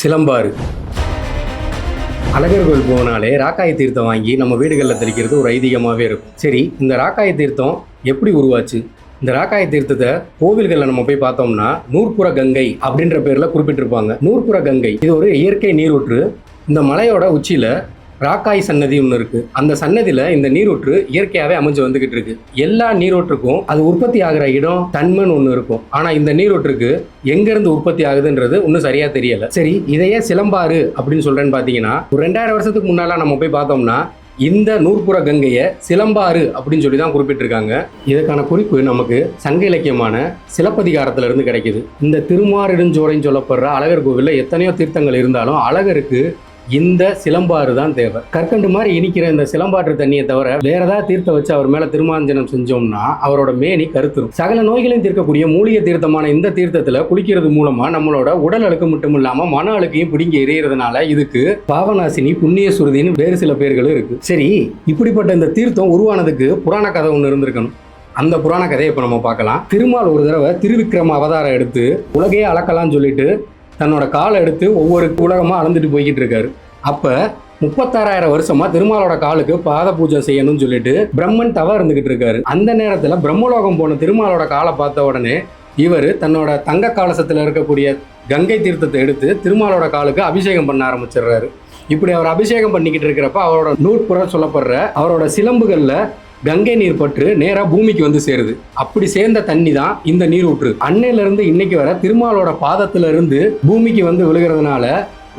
சிலம்பாறு. அழகர் கோயில் போனாலே ராக்காய தீர்த்தம் வாங்கி நம்ம வீடுகளில் தெளிக்கிறது ஒரு ஐதீகமாகவே இருக்கும். சரி இந்த ராக்காய தீர்த்தம் எப்படி உருவாச்சு? இந்த ராக்காய தீர்த்தத்தை கோவில்களில் நம்ம போய் பார்த்தோம்னா நூற்புற கங்கை அப்படின்ற பேரில் குறிப்பிட்டிருப்பாங்க. நூற்புற கங்கை இது ஒரு இயற்கை நீரூற்று. இந்த மலையோட உச்சியில் ராக்காய் சன்னதி ஒன்று இருக்கு. அந்த சன்னதியில் இந்த நீரூற்று இயற்கையாகவே அமைஞ்சு வந்துகிட்டு இருக்கு. எல்லா நீரூற்றுக்கும் அது உற்பத்தி ஆகிற இடம் தன்மன் ஒன்று இருக்கும். ஆனால் இந்த நீரூற்றுக்கு எங்கேருந்து உற்பத்தி ஆகுதுன்றது இன்னும் சரியாக தெரியல. சரி இதையே சிலம்பாறு அப்படின்னு சொல்கிறேன்னு பார்த்தீங்கன்னா ஒரு ரெண்டாயிரம் வருஷத்துக்கு முன்னால நம்ம போய் பார்த்தோம்னா இந்த நூற்புற கங்கையை சிலம்பாறு அப்படின்னு சொல்லி தான் குறிப்பிட்டிருக்காங்க. இதற்கான குறிப்பு நமக்கு சங்க இலக்கியமான சிலப்பதிகாரத்துல இருந்து கிடைக்குது. இந்த திருமாரிடுஞ்சோலைன்னு சொல்லப்படுற அழகர் கோவிலில் எத்தனையோ தீர்த்தங்கள் இருந்தாலும் அழகருக்கு இந்த சிலம்பாறு தான் தேவை. கற்கண்டு மாதிரி இனிக்கிற இந்த சிலம்பாற்று தண்ணியை தவிர வேற ஏதாவது தீர்த்தம் வச்சு அவர் மேல திருமாஞ்சனம் செஞ்சோம்னா அவரோட மேனி கருத்துரும். சகல நோய்களையும் தீர்க்கக்கூடிய மூலிகை தீர்த்தமான இந்த தீர்த்தத்துல குளிக்கிறது மூலமா நம்மளோட உடல் அழுக்கு மட்டும் இல்லாம மன அழுக்கையும் பிடிங்கி எரியறதுனால இதுக்கு பாவநாசினி புண்ணிய சுருதின்னு வேறு சில பேர்களும் இருக்கு. சரி இப்படிப்பட்ட இந்த தீர்த்தம் உருவானதுக்கு புராண கதை ஒன்று இருந்திருக்கணும். அந்த புராண கதையை இப்போ நம்ம பார்க்கலாம். திருமால் ஒரு தடவை திருவிக்ரம அவதாரம் எடுத்து உலகையே அளக்கலாம்னு சொல்லிட்டு தன்னோட காலை எடுத்து ஒவ்வொரு உலகமாக அளந்துட்டு போய்கிட்டு இருக்காரு. அப்போ முப்பத்தாறாயிரம் வருஷமா திருமாலோட காலுக்கு பாத பூஜை செய்யணும்னு சொல்லிட்டு பிரம்மன் தவ இருந்துகிட்டு இருக்காரு. அந்த நேரத்தில் பிரம்மலோகம் போன திருமாலோட காலை பார்த்த உடனே இவர் தன்னோட தங்க கலசத்தில் இருக்கக்கூடிய கங்கை தீர்த்தத்தை எடுத்து திருமாலோட காலுக்கு அபிஷேகம் பண்ண ஆரம்பிச்சிடுறாரு. இப்படி அவர் அபிஷேகம் பண்ணிக்கிட்டு இருக்கிறப்ப அவரோட நூற்புற சொல்லப்படுற அவரோட சிலம்புகளில் கங்கை நீர் பற்று நேராக பூமிக்கு வந்து சேருது. அப்படி சேர்ந்த தண்ணி தான் இந்த நீரூற்று. அன்னையில இருந்து இன்னைக்கு வர திருமாலோட பாதத்துல இருந்து பூமிக்கு வந்து விழுகிறதுனால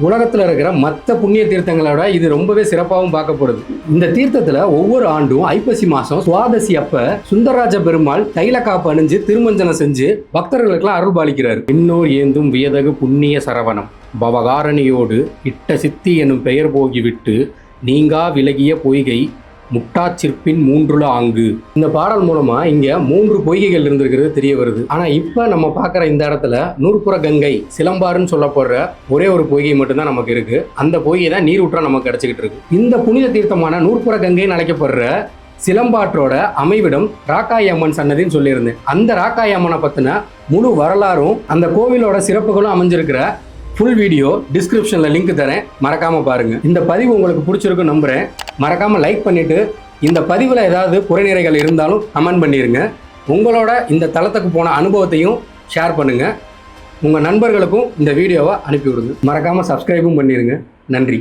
உலகத்தில் இருக்கிற மற்ற புண்ணிய தீர்த்தங்களோட இது ரொம்பவே சிறப்பாகவும் பார்க்கப்படுது. இந்த தீர்த்தத்தில் ஒவ்வொரு ஆண்டும் ஐப்பசி மாதம் சுவாதசி அப்ப சுந்தரராஜ பெருமாள் தைல காப்பு அணிஞ்சு திருமஞ்சனம் செஞ்சு பக்தர்களுக்கெல்லாம் அருள் பாலிக்கிறார். இன்னோர் ஏந்தும் வியதகு புண்ணிய சரவணம். பவகாரணியோடு இட்ட சித்தி எனும் பெயர் போகிவிட்டு நீங்கா விலகிய பொய்கை முட்டாச்சிற்பின் மூன்றுல ஆங்கு. இந்த பாடல் மூலமா இங்க மூன்று பொய்கைகள் இருந்திருக்கிறது தெரிய வருது. ஆனா இப்ப நம்ம பார்க்குற இந்த இடத்துல நூற்புற கங்கை சிலம்பாறுன்னு சொல்லப்படுற ஒரே ஒரு பொய்கை மட்டும்தான் நமக்கு இருக்கு. அந்த பொய்கை தான் நீரூற்றா நமக்கு கிடைச்சிக்கிட்டு இருக்கு. இந்த புனித தீர்த்தமான நூற்புற கங்கைன்னு அழைக்கப்படுற சிலம்பாற்றோட அமைவிடம் ராக்காய் அம்மன் சன்னதின்னு சொல்லியிருந்தேன் அந்த ராக்காய் அம்மனை பத்தின முழு வரலாறும் அந்த கோவிலோட சிறப்புகளும் அமைஞ்சிருக்கிற ஃபுல் வீடியோ டிஸ்கிரிப்ஷனில் லிங்க் தரேன். மறக்காமல் பாருங்கள் இந்த பதிவு உங்களுக்கு பிடிச்சிருக்கும் நம்புகிறேன் மறக்காமல் லைக் பண்ணிவிட்டு இந்த பதிவில் ஏதாவது குறைநிறைகள் இருந்தாலும் கமெண்ட் பண்ணிடுங்க உங்களோட இந்த தளத்துக்கு போன அனுபவத்தையும் ஷேர் பண்ணுங்கள் உங்கள் நண்பர்களுக்கும் இந்த வீடியோவை அனுப்பி விடுங்க மறக்காமல் சப்ஸ்கிரைபும் பண்ணிடுங்க நன்றி.